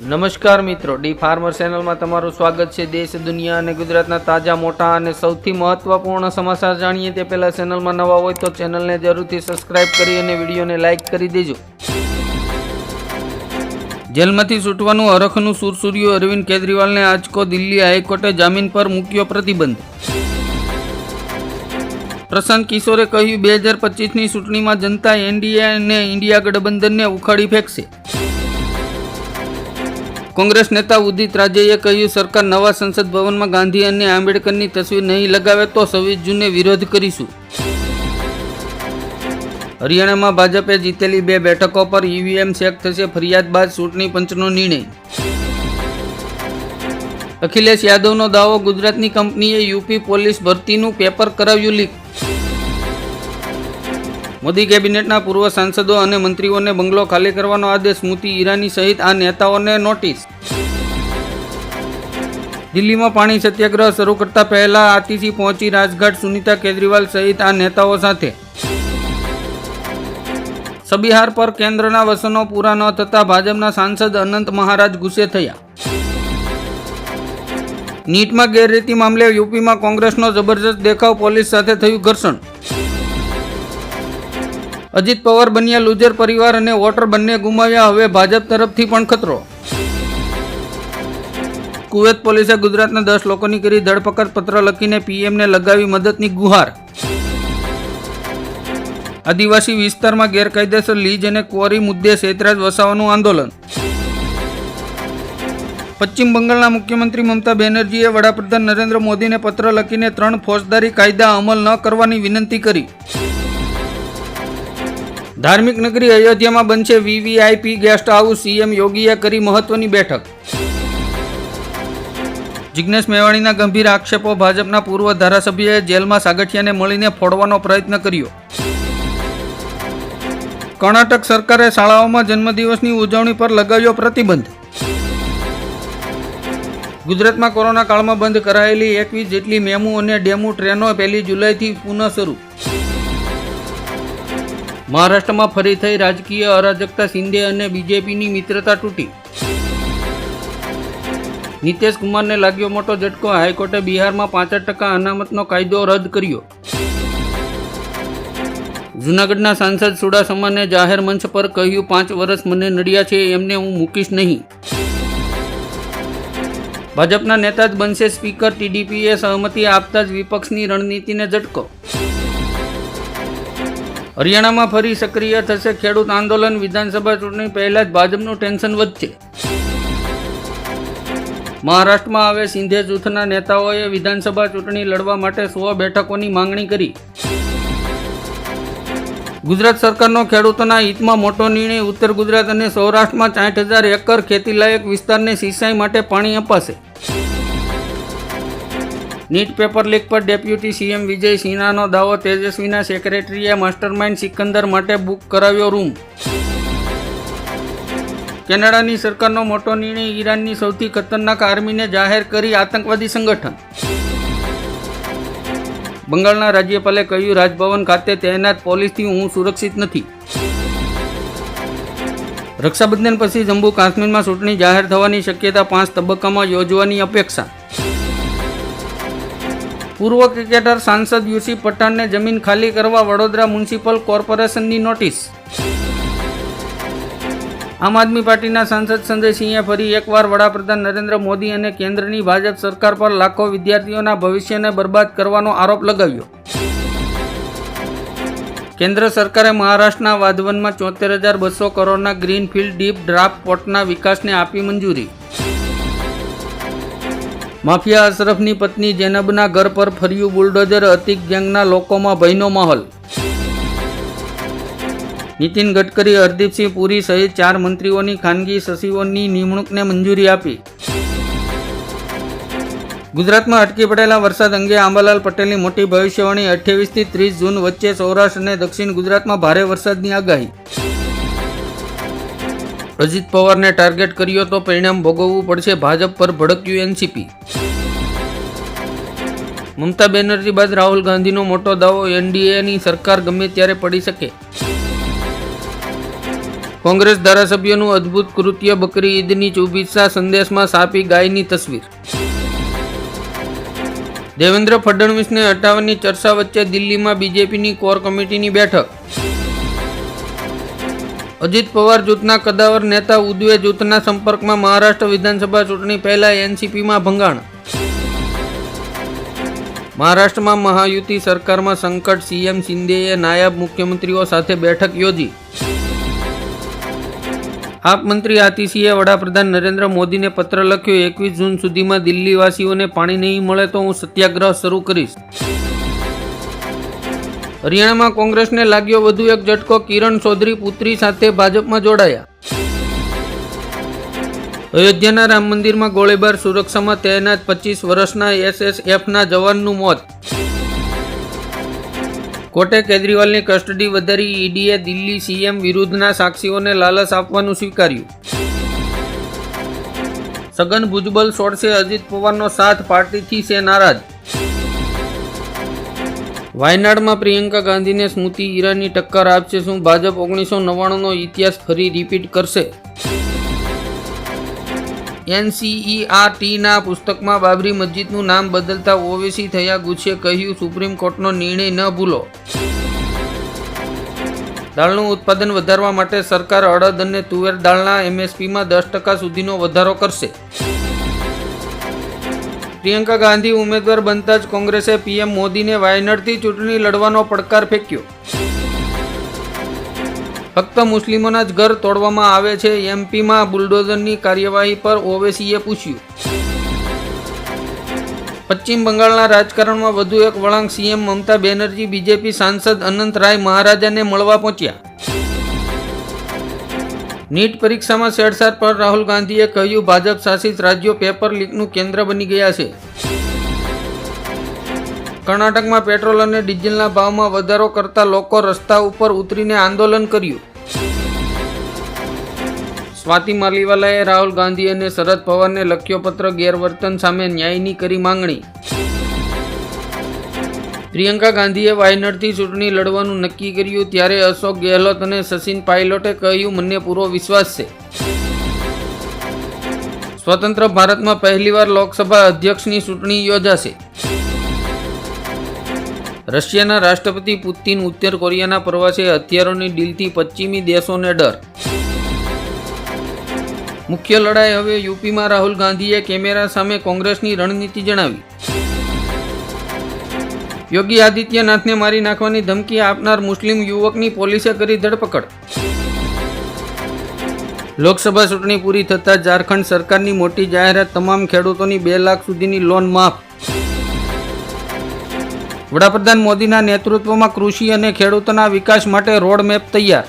નમસ્કાર મિત્રો, D farmer ચેનલમાં તમારું સ્વાગત છે. દેશ, દુનિયા અને ગુજરાતના તાજા, મોટા અને સૌથી મહત્વપૂર્ણ સમાચાર જાણીએ તે પહેલાં ચેનલમાં નવા હોય તો ચેનલને જરૂરથી સબસ્ક્રાઇબ કરી અને વિડીયોને લાઇક કરી દેજો. જેલમાંથી છૂટવાનું હરખનું સુરસુર્યું અરવિંદ કેજરીવાલને આજકો દિલ્હી હાઈકોર્ટે જામીન પર મૂક્યો પ્રતિબંધ. પ્રશાંત કિશોરે કહ્યું, બે હજાર પચીસની ચૂંટણીમાં જનતા એનડીએ અને ઇન્ડિયા ગઠબંધનને ઉખાડી ફેંકશે. કોંગ્રેસ નેતા ઉદિત રાજેએ કહ્યું, સરકાર નવા સંસદ ભવનમાં ગાંધી અને આંબેડકરની તસવીર નહીં લગાવે તો છવ્વીસ જૂને વિરોધ કરીશું. હરિયાણામાં ભાજપે જીતેલી બે બેઠકો પર ઈવીએમ ચેક થશે. ફરિયાદ બાદ ચૂંટણી પંચનો નિર્ણય. અખિલેશ યાદવનો દાવો ગુજરાતની કંપનીએ યુપી પોલીસ ભરતીનું પેપર કરાવ્યું લીક મોદી કેબિનેટના પૂર્વ સાંસદો અને મંત્રીઓને બંગલો ખાલી કરવાનો આદેશ સ્મૃતિ ઈરાની સહિત આ નેતાઓને નોટિસ. દિલ્હીમાં પાણી સત્યાગ્રહ શરૂ કરતા પહેલા આતિશી પહોંચી રાજઘાટ સુનીતા કેજરીવાલ સહિત આ નેતાઓ સાથે. સબિહાર પર કેન્દ્રના વસનો પૂરા ન થતા ભાજપના સાંસદ અનંત મહારાજ ગુસ્સે થયા. નીટમાં ગેરરીતિ મામલે યુપીમાં કોંગ્રેસનો જબરજસ્ત દેખાવ પોલીસ સાથે થયું ઘર્ષણ. અજીત પવાર બન્યા લુજર પરિવાર અને વોટર બંને ગુમાવ્યા, હવે ભાજપ તરફથી પણ ખતરો. કુવેત પોલીસે ગુજરાતના દસ લોકોની કરી ધરપકડ, પત્ર લખીને પીએમને લગાવી મદદની ગુહાર. આદિવાસી વિસ્તારમાં ગેરકાયદેસર લીજ અને ક્વોરી મુદ્દે શેતરાજ વસાવાનું આંદોલન. પશ્ચિમ બંગાળના મુખ્યમંત્રી મમતા બેનર્જીએ વડાપ્રધાન નરેન્દ્ર મોદીને પત્ર લખીને ત્રણ ફોજદારી કાયદા અમલ ન કરવાની વિનંતી કરી. ધાર્મિક નગરી અયોધ્યામાં બનશે વીવીઆઈપી ગેસ્ટ હાઉસ સીએમ યોગીએ કરી મહત્વની બેઠક. જિજ્ઞેશ મેવાણીના ગંભીર આક્ષેપો ભાજપના પૂર્વ ધારાસભ્યએ જેલમાં સાગઠિયાને મળીને ફોડવાનો પ્રયત્ન કર્યો. કર્ણાટક સરકારે શાળાઓમાં જન્મદિવસની ઉજવણી પર લગાવ્યો પ્રતિબંધ. ગુજરાતમાં કોરોના કાળમાં બંધ કરાયેલી એકવીસ જેટલી મેમુ અને ડેમુ ટ્રેનો પહેલી જુલાઈથી પુનઃ શરૂ. મહારાષ્ટ્રમાં ફરી થઈ રાજકીય અરાજકતા શિંદે અને બીજેપીની મિત્રતા તૂટી. નીતિશ કુમારને લાગ્યો મોટો ઝટકો. હાઈકોર્ટે બિહારમાં પાંસઠ ટકા અનામતનો કાયદો રદ કર્યો. જૂનાગઢના સાંસદ સુડાસમાને જાહેર મંચ પર કહ્યું, પાંચ વર્ષ મને નડ્યા છે, એમને હું મૂકીશ નહીં. ભાજપના નેતા જ બનશે સ્પીકર. ટીડીપીએ સહમતિ આપતા જ વિપક્ષની રણનીતિને ઝટકો. હરિયાણામાં ફરી સક્રિય થશે ખેડૂત આંદોલન. વિધાનસભા ચૂંટણી પહેલા જ ભાજપનું ટેન્શન વધશે. મહારાષ્ટ્રમાં હવે સિંધે જૂથના નેતાઓએ વિધાનસભા ચૂંટણી લડવા માટે સો બેઠકોની માંગણી કરી. ગુજરાત સરકારનો ખેડૂતોના હિતમાં મોટો નિર્ણય ઉત્તર ગુજરાત અને સૌરાષ્ટ્રમાં સાઠ હજાર એકર ખેતીલાયક વિસ્તારને સિંચાઈ માટે પાણી અપાશે. નીટ પેપર લીક પર ડેપ્યુટી સીએમ વિજય સિન્હાનો દાવો તેજસ્વીના સેક્રેટરીએ માસ્ટરમાઇન્ડ સિકંદર માટે બુક કરાવ્યો રૂમ. કેનેડાની સરકારનો મોટો નિર્ણય ઈરાનની સૌથી ખતરનાક આર્મીને જાહેર કરી આતંકવાદી સંગઠન. બંગાળના રાજ્યપાલે કહ્યું, રાજભવન ખાતે તહેનાત પોલીસથી હું સુરક્ષિત નથી. રક્ષાબંધન પછી જમ્મુ કાશ્મીરમાં ચૂંટણી જાહેર થવાની શક્યતા પાંચ તબક્કામાં યોજવાની અપેક્ષા. પૂર્વ ક્રિકેટર સાંસદ યુસી પઠાણને જમીન ખાલી કરવા વડોદરા મ્યુનિસિપલ કોર્પોરેશનની નોટિસ. આમ આદમી પાર્ટીના સાંસદ સંજયસિંહે ફરી એકવાર વડાપ્રધાન નરેન્દ્ર મોદી અને કેન્દ્રની ભાજપ સરકાર પર લાખો વિદ્યાર્થીઓના ભવિષ્યને બરબાદ કરવાનો આરોપ લગાવ્યો. કેન્દ્ર સરકારે મહારાષ્ટ્રના વાધવનમાં ચોતેર હજાર બસો કરોડના ગ્રીનફિલ્ડ ડીપ ડ્રાફ્ટ પોર્ટના વિકાસને આપી મંજૂરી. માફિયા અશરફની પત્ની જેનબના ઘર પર ફર્યું બુલડોઝર અતિક ગેંગના લોકોમાં ભયનો માહોલ. નીતિન ગડકરી, હરદીપસિંહ પુરી સહિત ચાર મંત્રીઓની ખાનગી સચિવોની નિમણૂકને મંજૂરી આપી. ગુજરાતમાં અટકી પડેલા વરસાદ અંગે આંબાલાલ પટેલની મોટી ભવિષ્યવાણી અઠ્યાવીસથી ત્રીસ જૂન વચ્ચે સૌરાષ્ટ્ર અને દક્ષિણ ગુજરાતમાં ભારે વરસાદની આગાહી. અજીત પવારને ટાર્ગેટ કર્યો તો પરિણામ ભોગવવું પડશે ભાજપ પર ભડક્યું એનસીપી. મમતા બેનર્જી બાદ રાહુલ ગાંધીનો મોટો દાવો એનડીએની સરકાર ગમે ત્યારે પડી શકે. કોંગ્રેસ ધારાસભ્યનું અદ્ભુત કૃત્ય બકરી ઈદની શુભેચ્છા સંદેશમાં સાપી ગાયની તસવીર. દેવેન્દ્ર ફડણવીસને હટાવવાની ચર્ચા વચ્ચે દિલ્હીમાં બીજેપીની કોર કમિટીની બેઠક. અજીત પવાર જૂથના કદાવર નેતા ઉદવે જૂથના સંપર્કમાં મહારાષ્ટ્ર વિધાનસભા ચૂંટણી પહેલા એનસીપીમાં ભંગાણ. મહારાષ્ટ્રમાં મહાયુતિ સરકારમાં સંકટ, સીએમ શિંદેએ નાયબ મુખ્યમંત્રીઓ સાથે બેઠક યોજી. આપ મંત્રી આતિશીએ વડાપ્રધાન નરેન્દ્ર મોદીને પત્ર લખ્યો, એકવીસ જૂન સુધીમાં દિલ્હીવાસીઓને પાણી નહીં મળે તો હું સત્યાગ્રહ શરૂ કરીશ. હરિયાણામાં કોંગ્રેસને લાગ્યો વધુ એક ઝટકો કિરણ ચૌધરી પુત્રી સાથે ભાજપમાં જોડાયા. અયોધ્યાના રામ મંદિરમાં ગોળીબાર સુરક્ષામાં તૈનાત પચીસ વર્ષના એસએસએફના જવાનનું મોત. કોર્ટે કેજરીવાલની કસ્ટડી વધારી ઈડીએ દિલ્હી સીએમ વિરુદ્ધના સાક્ષીઓને લાલચ આપવાનું સ્વીકાર્યું. સઘન ભુજબલ છોડશે અજીત પવારનો સાથ પાર્ટીથી છે નારાજ. વાયનાડમાં પ્રિયંકા ગાંધીને સ્મૃતિ ઈરાની ટક્કર આપશે શું ભાજપ ઓગણીસો નવ્વાણુંનો ઇતિહાસ ફરી રિપીટ કરશે? એનસીઈઆરટીના પુસ્તકમાં બાબરી મસ્જિદનું નામ બદલતા ઓવેસી થયા ગુચ્છે કહ્યું, સુપ્રીમ કોર્ટનો નિર્ણય ન ભૂલો. દાળનું ઉત્પાદન વધારવા માટે સરકાર અડદ અને તુવેર દાળના એમએસપીમાં દસ ટકા સુધીનો વધારો કરશે. પ્રિયંકા ગાંધી ઉમેદવાર બનતા જ કોંગ્રેસે પીએમ મોદીને વાયનાડથી ચૂંટણી લડવાનો પડકાર ફેંક્યો. ફક્ત મુસ્લિમોના જ ઘર તોડવામાં આવે છે, એમપીમાં બુલડોઝરની કાર્યવાહી પર ઓવેસીએ પૂછ્યું. પશ્ચિમ બંગાળના રાજકારણમાં વધુ એક વળાંક સીએમ મમતા બેનર્જી, બીજેપી સાંસદ અનંત રાય મહારાજાને મળવા પહોંચ્યા. નીટ પરીક્ષામાં છેડછાડ પર રાહુલ ગાંધીએ કહ્યું, ભાજપ શાસિત રાજ્યો પેપર લીકનું કેન્દ્ર બની ગયા છે. કર્ણાટકમાં પેટ્રોલ અને ડીઝલના ભાવમાં વધારો કરતા લોકો રસ્તા ઉપર ઉતરીને આંદોલન કર્યું. સ્વાતિ માલીવાલાએ રાહુલ ગાંધી અને શરદ પવારને લખ્યો પત્ર ગેરવર્તન સામે ન્યાયની કરી માંગણી. પ્રિયંકા ગાંધીએ વાયનાડથી ચૂંટણી લડવાનું નક્કી કર્યું ત્યારે અશોક ગેહલોત અને સચિન પાયલોટે કહ્યું, મને પૂરો વિશ્વાસ છે. સ્વતંત્ર ભારતમાં પહેલીવાર લોકસભા અધ્યક્ષની ચૂંટણી યોજાશે. રશિયાના રાષ્ટ્રપતિ પુતિન ઉત્તર કોરિયાના પ્રવાસે હથિયારોની ડીલથી પશ્ચિમી દેશોને ડર. મુખ્ય લડાઈ હવે યુપીમાં રાહુલ ગાંધીએ કેમેરા સામે કોંગ્રેસની રણનીતિ જણાવી. યોગી આદિત્યનાથને મારી નાખવાની ધમકી આપનાર મુસ્લિમ યુવકની પોલીસે કરી ધરપકડ. લોકસભા ચૂંટણી પૂરી થતાં ઝારખંડ સરકારની મોટી જાહેરાત તમામ ખેડૂતોની બે લાખ સુધીની લોન માફ. વડાપ્રધાન મોદીના નેતૃત્વમાં કૃષિ અને ખેડૂતોના વિકાસ માટે રોડ મેપ તૈયાર.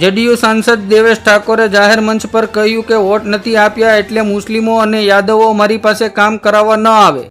જેડીયુ સાંસદ દેવેશ ઠાકોરે જાહેર મંચ પર કહ્યું કે વોટ નથી આપ્યા એટલે મુસ્લિમો અને યાદવો મારી પાસે કામ કરાવવા ન આવે.